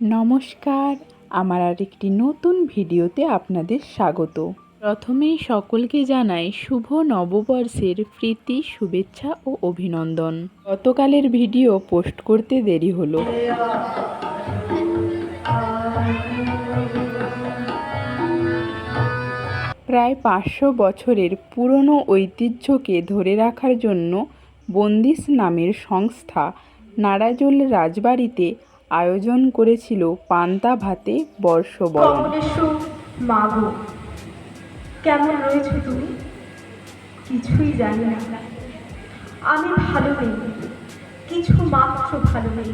নমস্কার, আমার আরেকটি নতুন ভিডিওতে আপনাদের স্বাগত। প্রথমেই সকলকে জানাই শুভ নববর্ষের প্রীতি, শুভেচ্ছা ও অভিনন্দন। গতকালের ভিডিও পোস্ট করতে দেরি হলো। প্রায় পাঁচশো বছরের পুরনো ঐতিহ্যকে ধরে রাখার জন্য বন্দিশ নামের সংস্থা নারাজল রাজবাড়িতে আয়োজন করেছিল পান্তা ভাতে বর্ষবরণ। মাগো কেমন রয়েছে তুমি? কিছুই জানি না। আমি ভালো নেই কিছু মাত্র ভালো নেই।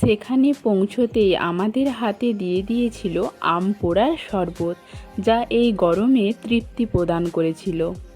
সেখানে পৌঁছতেই আমাদের হাতে দিয়ে দিয়েছিল আম পোড়ার শরবত যা এই গরমে তৃপ্তি প্রদান করেছিল।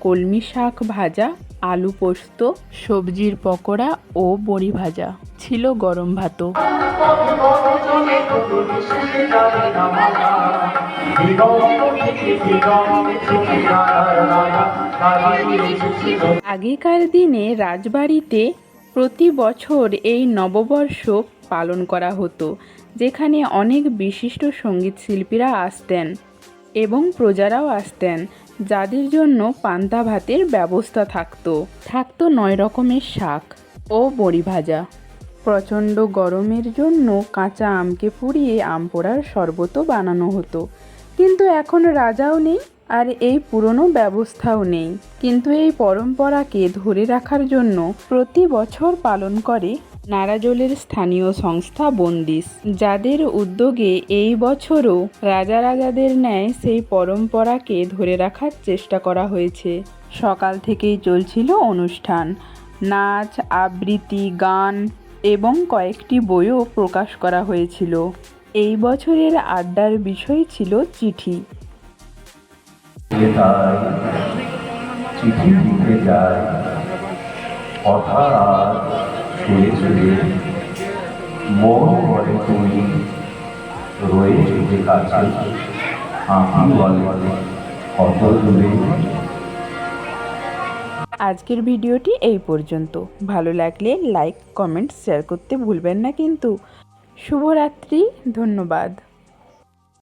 কলমি শাক ভাজা, আলু পোস্ত, সবজির পকোড়া ও বড়ি ভাজা। ছিল গরম ভাতও। আগেকার দিনে রাজবাড়িতে প্রতি বছর এই নববর্ষ পালন করা হতো, যেখানে অনেক বিশিষ্ট সংগীত শিল্পীরা আসতেন এবং প্রজারাও আসতেন। যাদের জন্য পান্তা ভাতের ব্যবস্থা থাকতো। থাকতো নয় রকমের শাক ও বড়ি ভাজা। প্রচণ্ড গরমের জন্য কাঁচা আমকে পুড়িয়ে আম পোড়ার শরবতও বানানো হতো। কিন্তু এখন রাজাও নেই আর এই পুরনো ব্যবস্থাও নেই। কিন্তু এই পরম্পরাকে ধরে রাখার জন্য প্রতি বছর পালন করে নারাজলের স্থানীয় সংস্থা বন্দিশ, যাদের উদ্যোগে এই বছরও রাজা রাজাদের ন্যায় সেই পরম্পরাকে ধরে রাখার চেষ্টা করা হয়েছে। সকাল থেকেই চলছিল অনুষ্ঠান। নাচ, আবৃত্তি, গান এবং কয়েকটি বইও প্রকাশ করা হয়েছিল। এই বছরের আড্ডার বিষয় ছিল চিঠি। চিঠি লিখে যায় কথা মন বলে তুমি যে কাছে আমি বলে কত দূরে আজকের ভিডিওটি এই পর্যন্ত। ভালো লাগলে লাইক কমেন্ট শেয়ার করতে ভুলবেন না কিন্তু। শুভরাত্রি, ধন্যবাদ।